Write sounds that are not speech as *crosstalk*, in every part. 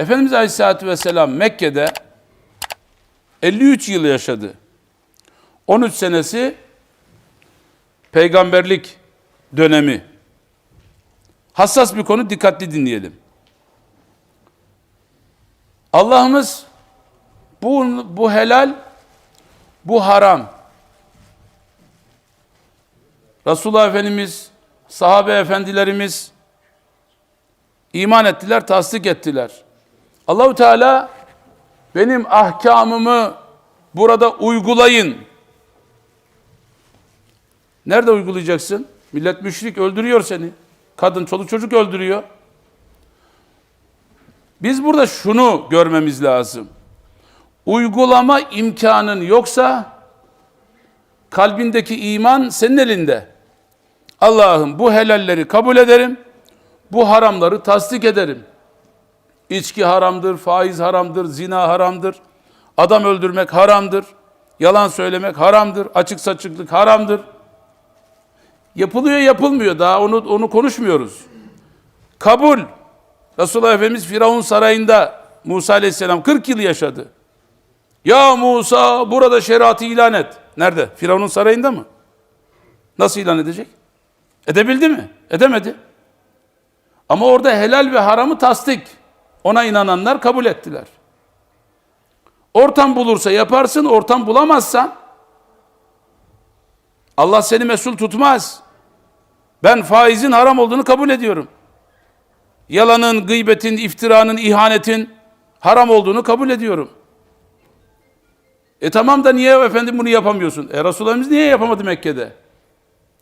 Efendimiz Aleyhisselatü Vesselam Mekke'de 53 yıl yaşadı. 13 senesi peygamberlik dönemi. Hassas bir konu dikkatli dinleyelim. Allah'ımız bu, bu helal, bu haram. Resulullah Efendimiz, sahabe efendilerimiz iman ettiler, tasdik ettiler. Allahu Teala benim ahkamımı burada uygulayın. Nerede uygulayacaksın? Millet müşrik öldürüyor seni. Kadın, çoluk çocuk öldürüyor. Biz burada şunu görmemiz lazım. Uygulama imkanın yoksa kalbindeki iman senin elinde. Allah'ım bu helalleri kabul ederim. Bu haramları tasdik ederim. İçki haramdır, faiz haramdır, zina haramdır. Adam öldürmek haramdır. Yalan söylemek haramdır. Açık saçıklık haramdır. Yapılıyor yapılmıyor. Daha onu onu konuşmuyoruz. Kabul. Resulullah Efendimiz Firavun sarayında Musa Aleyhisselam 40 yıl yaşadı. Ya Musa burada şeriatı ilan et. Nerede? Firavun'un sarayında mı? Nasıl ilan edecek? Edebildi mi? Edemedi. Ama orada helal ve haramı tasdik. Ona inananlar kabul ettiler. Ortam bulursa yaparsın, ortam bulamazsan Allah seni mesul tutmaz. Ben faizin haram olduğunu kabul ediyorum. Yalanın, gıybetin, iftiranın, ihanetin haram olduğunu kabul ediyorum. E tamam da niye efendim bunu yapamıyorsun? E Resulullah'ımız niye yapamadı Mekke'de?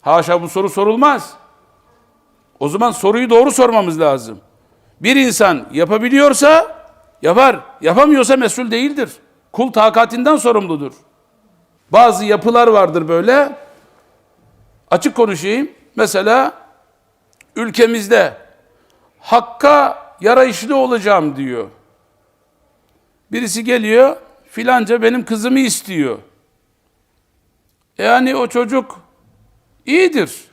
Haşa bu soru sorulmaz. O zaman soruyu doğru sormamız lazım. Bir insan yapabiliyorsa yapar, yapamıyorsa mesul değildir. Kul takatinden sorumludur. Bazı yapılar vardır böyle. Açık konuşayım. Mesela ülkemizde hakka yarayışlı olacağım diyor. Birisi geliyor, filanca benim kızımı istiyor. Yani o çocuk iyidir.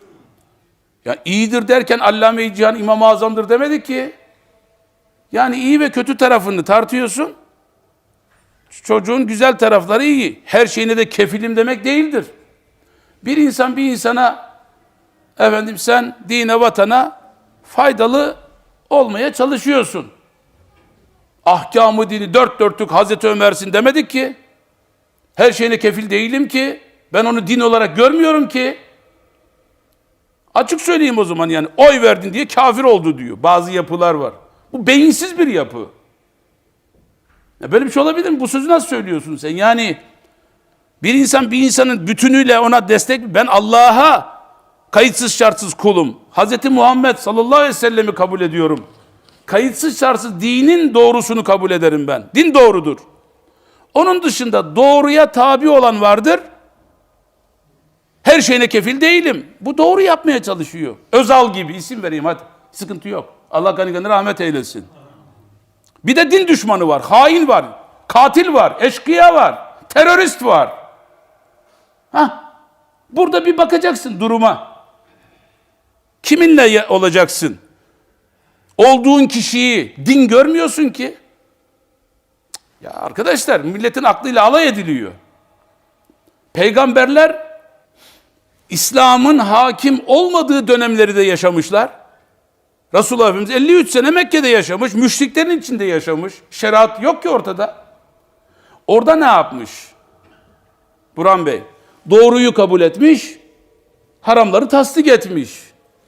Ya iyidir derken Allame-i Cihan İmam-ı Azam'dır demedik ki. Yani iyi ve kötü tarafını tartıyorsun. Çocuğun güzel tarafları iyi. Her şeyine de kefilim demek değildir. Bir insan bir insana efendim sen dine vatana faydalı olmaya çalışıyorsun. Ahkamı dini dört dörtlük Hazreti Ömer'sin demedik ki. Her şeyine kefil değilim ki. Ben onu din olarak görmüyorum ki. Açık söyleyeyim o zaman yani oy verdin diye kafir oldu diyor. Bazı yapılar var. Bu beyinsiz bir yapı. Ya böyle bir şey olabilir mi? Bu sözü nasıl söylüyorsun sen? Yani bir insan bir insanın bütünüyle ona destek ben Allah'a kayıtsız şartsız kulum. Hz. Muhammed sallallahu aleyhi ve sellemi kabul ediyorum. Kayıtsız şartsız dinin doğrusunu kabul ederim ben. Din doğrudur. Onun dışında doğruya tabi olan vardır. Her şeyine kefil değilim. Bu doğru yapmaya çalışıyor. Özal gibi isim vereyim hadi. Sıkıntı yok. Allah gani gani rahmet eylesin. Bir de din düşmanı var, hain var, katil var, eşkıya var, terörist var. Ha? Burada bir bakacaksın duruma. Kiminle olacaksın? Olduğun kişiyi din görmüyorsun ki. Ya arkadaşlar milletin aklıyla alay ediliyor. Peygamberler İslam'ın hakim olmadığı dönemleri de yaşamışlar. Resulullah Efendimiz 53 sene Mekke'de yaşamış, müşriklerin içinde yaşamış. Şeriat yok ki ortada. Orada ne yapmış? Burhan Bey, doğruyu kabul etmiş, haramları tasdik etmiş.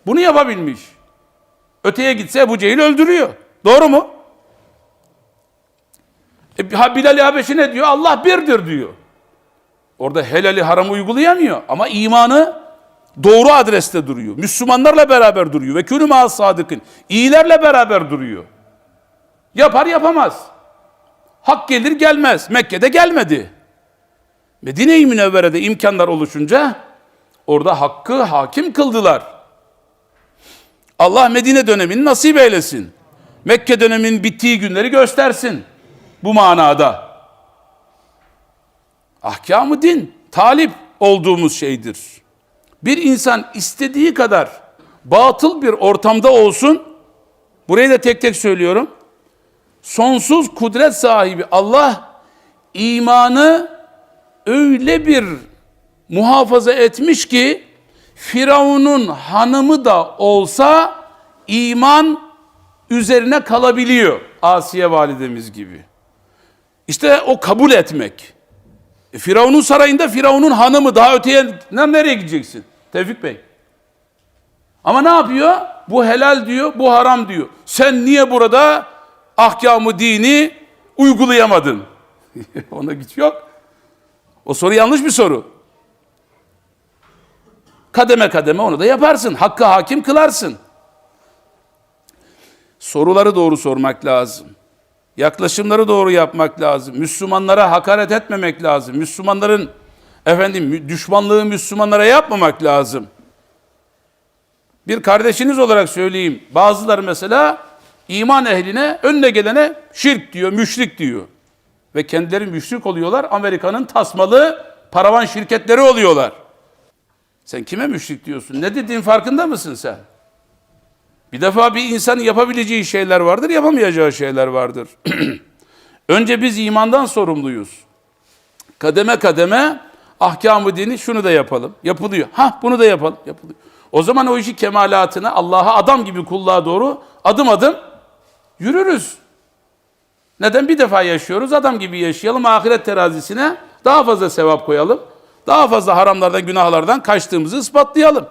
Bunu yapabilmiş. Öteye gitse Ebu Cehil öldürüyor. Doğru mu? E, Bilal-i Habeşi ne diyor? Allah birdir diyor. Orada helali haramı uygulayamıyor ama imanı doğru adreste duruyor. Müslümanlarla beraber duruyor. Ve külü mağaz sadıkın. İyilerle beraber duruyor. Yapar yapamaz. Hak gelir gelmez. Mekke'de gelmedi. Medine-i Münevvere'de imkanlar oluşunca orada hakkı hakim kıldılar. Allah Medine dönemini nasip eylesin. Mekke döneminin bittiği günleri göstersin. Bu manada. Ahkamı din, talip olduğumuz şeydir. Bir insan istediği kadar batıl bir ortamda olsun, burayı da tek tek söylüyorum, sonsuz kudret sahibi Allah imanı öyle bir muhafaza etmiş ki Firavun'un hanımı da olsa iman üzerine kalabiliyor Asiye validemiz gibi. İşte o kabul etmek. E, Firavun'un sarayında Firavun'un hanımı daha öteye ne- nereye gideceksin? Tevfik Bey. Ama ne yapıyor? Bu helal diyor, bu haram diyor. Sen niye burada ahkamı dini uygulayamadın? *laughs* Ona güç yok. O soru yanlış bir soru. Kademe kademe onu da yaparsın. Hakkı hakim kılarsın. Soruları doğru sormak lazım. Yaklaşımları doğru yapmak lazım. Müslümanlara hakaret etmemek lazım. Müslümanların efendim düşmanlığı Müslümanlara yapmamak lazım. Bir kardeşiniz olarak söyleyeyim. Bazıları mesela iman ehline önüne gelene şirk diyor, müşrik diyor. Ve kendileri müşrik oluyorlar. Amerika'nın tasmalı paravan şirketleri oluyorlar. Sen kime müşrik diyorsun? Ne dediğin farkında mısın sen? Bir defa bir insanın yapabileceği şeyler vardır, yapamayacağı şeyler vardır. *clears throat* Önce biz imandan sorumluyuz. Kademe kademe ahkamı dini şunu da yapalım. Yapılıyor. Ha bunu da yapalım. Yapılıyor. O zaman o işi kemalatına Allah'a adam gibi kulluğa doğru adım adım yürürüz. Neden? Bir defa yaşıyoruz. Adam gibi yaşayalım. Ahiret terazisine daha fazla sevap koyalım. Daha fazla haramlardan, günahlardan kaçtığımızı ispatlayalım.